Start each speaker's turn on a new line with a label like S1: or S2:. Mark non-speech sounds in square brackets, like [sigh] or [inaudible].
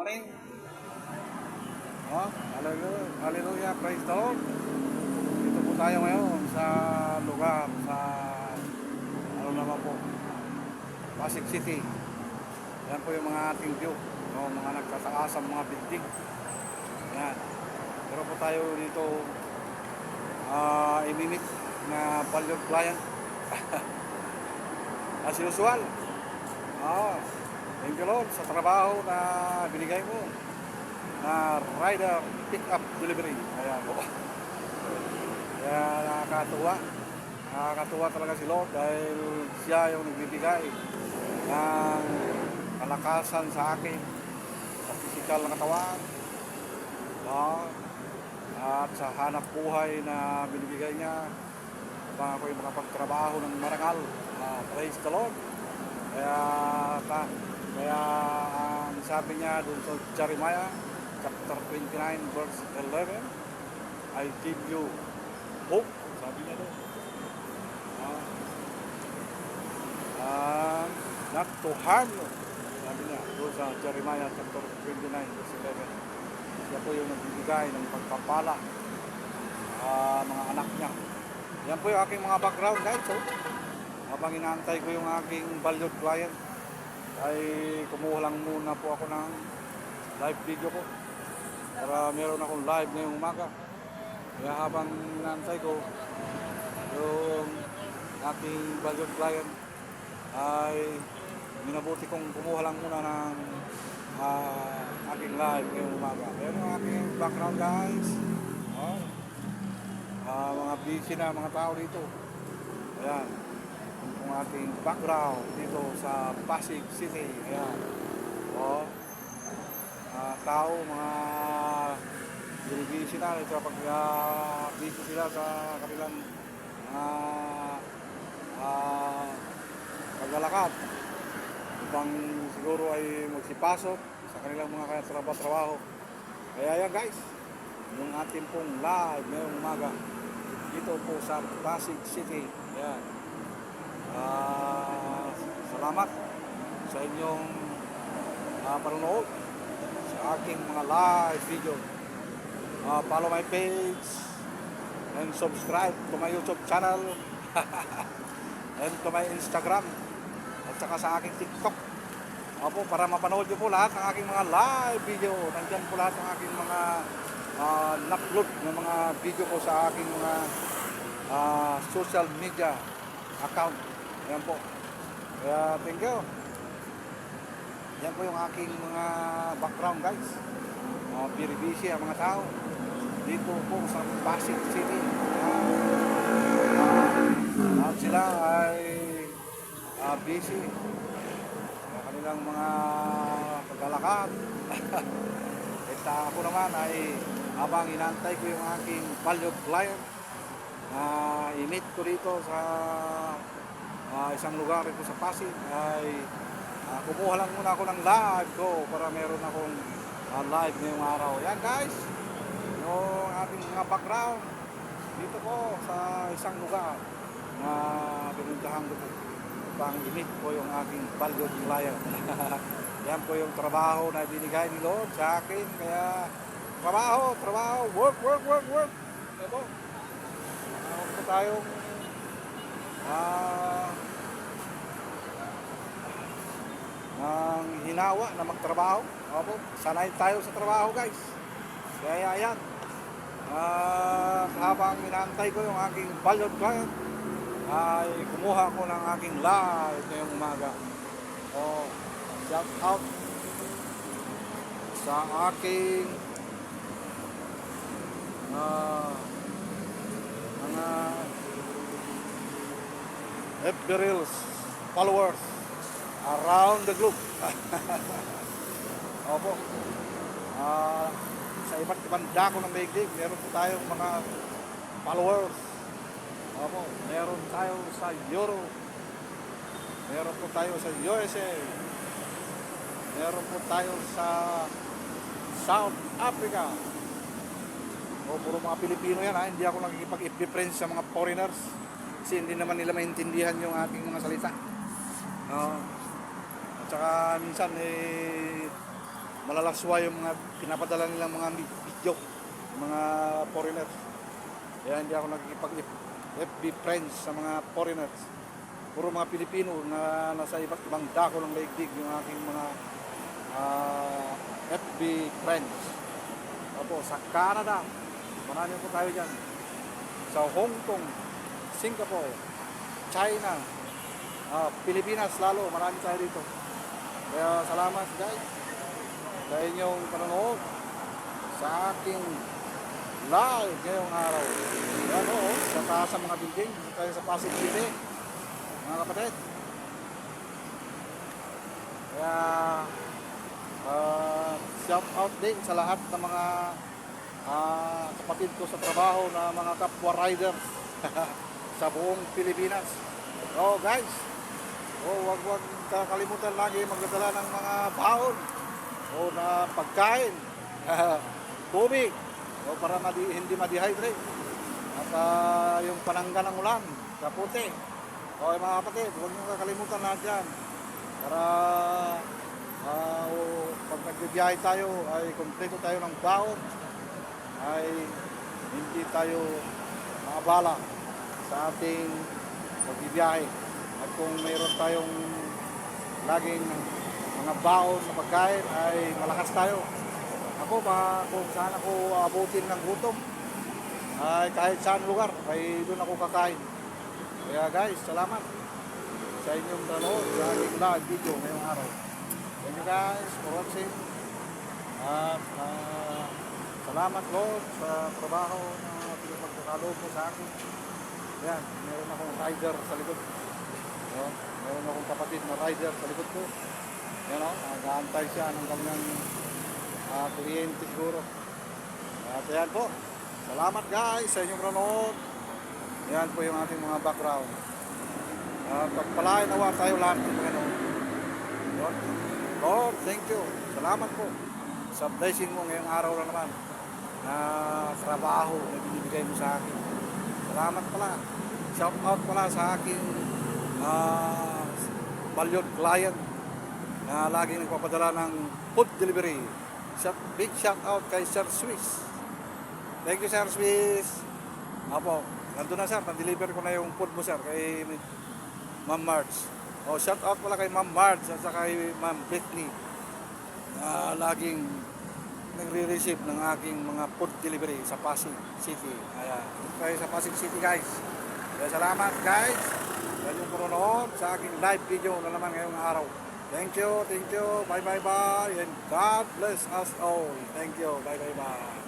S1: Morning. Oh, hallelujah, hallelujah, praise the Lord. Dito po tayo ngayon sa lugar, sa ano naman po, Pasig City. Yan po yung mga ating view, no, mga nagtataasang mga building. Yan. Pero po tayo dito ah imimit na valued client. [laughs] As usual. Ah, thank you Lord sa trabaho na binigay mo na rider pick up delivery. Ayan po. Kaya nakakatuwa. Nakakatuwa talaga si Lord dahil siya yung nagbibigay ng kalakasan sa akin sa physical na katawan. Ah, at sa hanap buhay na binibigay niya habang ako'y makapagtrabaho ng marangal. Ah, praise the Lord. Kaya, ta, kaya ang sabi niya doon sa Jeremiah chapter 29 verse 11, I give you hope. Sabi niya doon. Ah, ah, not to harm you. Sabi niya doon sa Jeremiah chapter 29 verse 11. Siya po yung nagbibigay ng pagpapala ah, mga anak niya. Yan po yung aking mga background guys. So, habang inaantay ko yung aking valued client, ay kumuha lang muna po ako ng live video ko. Para meron akong live ngayong umaga. Kaya habang inaantay ko yung aking valued client, ay minabuti kong kumuha lang muna ng ah, aking live ngayong umaga. Pero yung aking background guys, oh, ah, mga busy na mga tao dito. Ayan. Ating background dito sa Pasig City. Ayan. Oh, ah, tao, mga busy na. Ito pag ah, busy sila sa kanilang ah, ah, paglalakad upang siguro ay magsipasok sa kanilang mga kaya trabaho-trabaho. Kaya yan guys, yung ating pong live ngayong umaga dito po sa Pasig City. Yan. Ah, salamat sa inyong uh, panonood sa aking mga live video. Ah, follow my page and subscribe to my YouTube channel [laughs] and to my Instagram at saka sa aking TikTok. Opo, para mapanood nyo po lahat ng aking mga live video. Nandyan po lahat ng aking mga uh, upload ng mga video ko sa aking mga ah, social media account. Ayan po. Kaya thank you. Yan po yung aking mga background guys. Uh, very busy ang mga tao. Dito po sa Pasig City. Ah, at sila ay ah, busy sa kanilang mga paglalakad. [laughs] At ah, ako naman ay habang inantay ko yung aking valued client na i-meet ko dito sa ah, isang lugar dito sa Pasig ay ah, kumuha lang muna ako ng live ko para meron akong ah, live ngayong araw. Yan guys, yung ating mga background dito po sa isang lugar na pinuntahan ko po upang i-meet ko yung aking valued [laughs] client. Yan po yung trabaho na binigay ni Lord sa akin. Kaya trabaho, trabaho, work, work, work, work. Ito. Ano po tayong ah ng hinawa na magtrabaho. Opo, sanay tayo sa trabaho guys. Kaya yan. Ah, habang inaantay ko yung aking valued client, ay kumuha ko ng aking live ngayong umaga. Oh, shout out sa aking ah, mga FB Reels followers around the globe. [laughs] Opo. Ah, sa iba't ibang dako ng daigdig, meron po tayong mga followers. Opo, meron tayo sa Europe. Meron po tayo sa USA. Meron po tayo sa South Africa. O, puro mga Pilipino yan ha. Hindi ako nakikipag-friends sa mga foreigners. Kasi hindi naman nila maintindihan yung ating mga salita. No? At saka minsan eh malalaswa yung mga pinapadala nilang mga video, mga foreigners. Kaya hindi ako nagkipag FB friends sa mga foreigners. Puro mga Pilipino na nasa iba't ibang dako ng daigdig yung aking mga ah, FB friends. Opo, sa Canada, marami po tayo dyan. Sa Hong Kong, Singapore, China, ah, Pilipinas lalo, marami tayo dito. Kaya salamat guys sa inyong panonood sa aking live ngayong araw. Yan o, sa taas ng mga building, tayo sa Pasig City, mga kapatid. Kaya, ah, shout out din sa lahat ng mga ah, kapatid ko sa trabaho na mga kapwa riders [laughs] sa buong Pilipinas. So guys, oh, wag wag kakalimutan lagi magdadala ng mga baon o na pagkain, [laughs] tubig, o para madi, hindi ma-dehydrate. At ah, yung panangga ng ulan, kaputi. O mga kapatid, huwag nyo kakalimutan lahat yan. Para ah, o, pag nagbibiyahe tayo, ay kompleto tayo ng baon, ay hindi tayo maabala sa ating pagbibiyahe. At kung mayroon tayong laging mga baon na pagkain ay malakas tayo. Ako ba kung saan ako abutin ng gutom ay kahit saan lugar ay doon ako kakain. Kaya guys, salamat sa inyong panood sa aking live video ngayong araw. Thank you guys for watching. At ah, salamat Lord sa trabaho na pinagpagkakaloob mo sa akin. Yan, meron akong rider sa likod. No? Meron akong kapatid na rider sa likod ko. Yan o, nag-aantay siya ng kanyang uh, kliyente siguro. At yan po. Salamat guys sa inyong panonood. Yan po yung ating mga background. At pagpalain nawa tayo lahat ng Panginoon. Lord, Lord, thank you. Salamat po sa blessing mo ngayong araw na naman na trabaho na binibigay mo sa akin. Salamat pala. Shout out pala sa aking uh, valued client na laging nagpapadala ng food delivery. Shout, big shout out kay Sir Swiss. Thank you Sir Swiss. Apo, nandun na sir, na-deliver ko na yung food mo sir kay Ma'am Marge. Oh, shout out pala kay Ma'am Marge at saka kay Ma'am Britney na laging nagre-receive ng aking mga food delivery sa Pasig City. Ayan. Kaya sa Pasig City guys. Kaya salamat guys. Sa inyong panonood sa aking live video na naman ngayong araw. Thank you, thank you. Bye bye bye. And God bless us all. Thank you. Bye bye bye.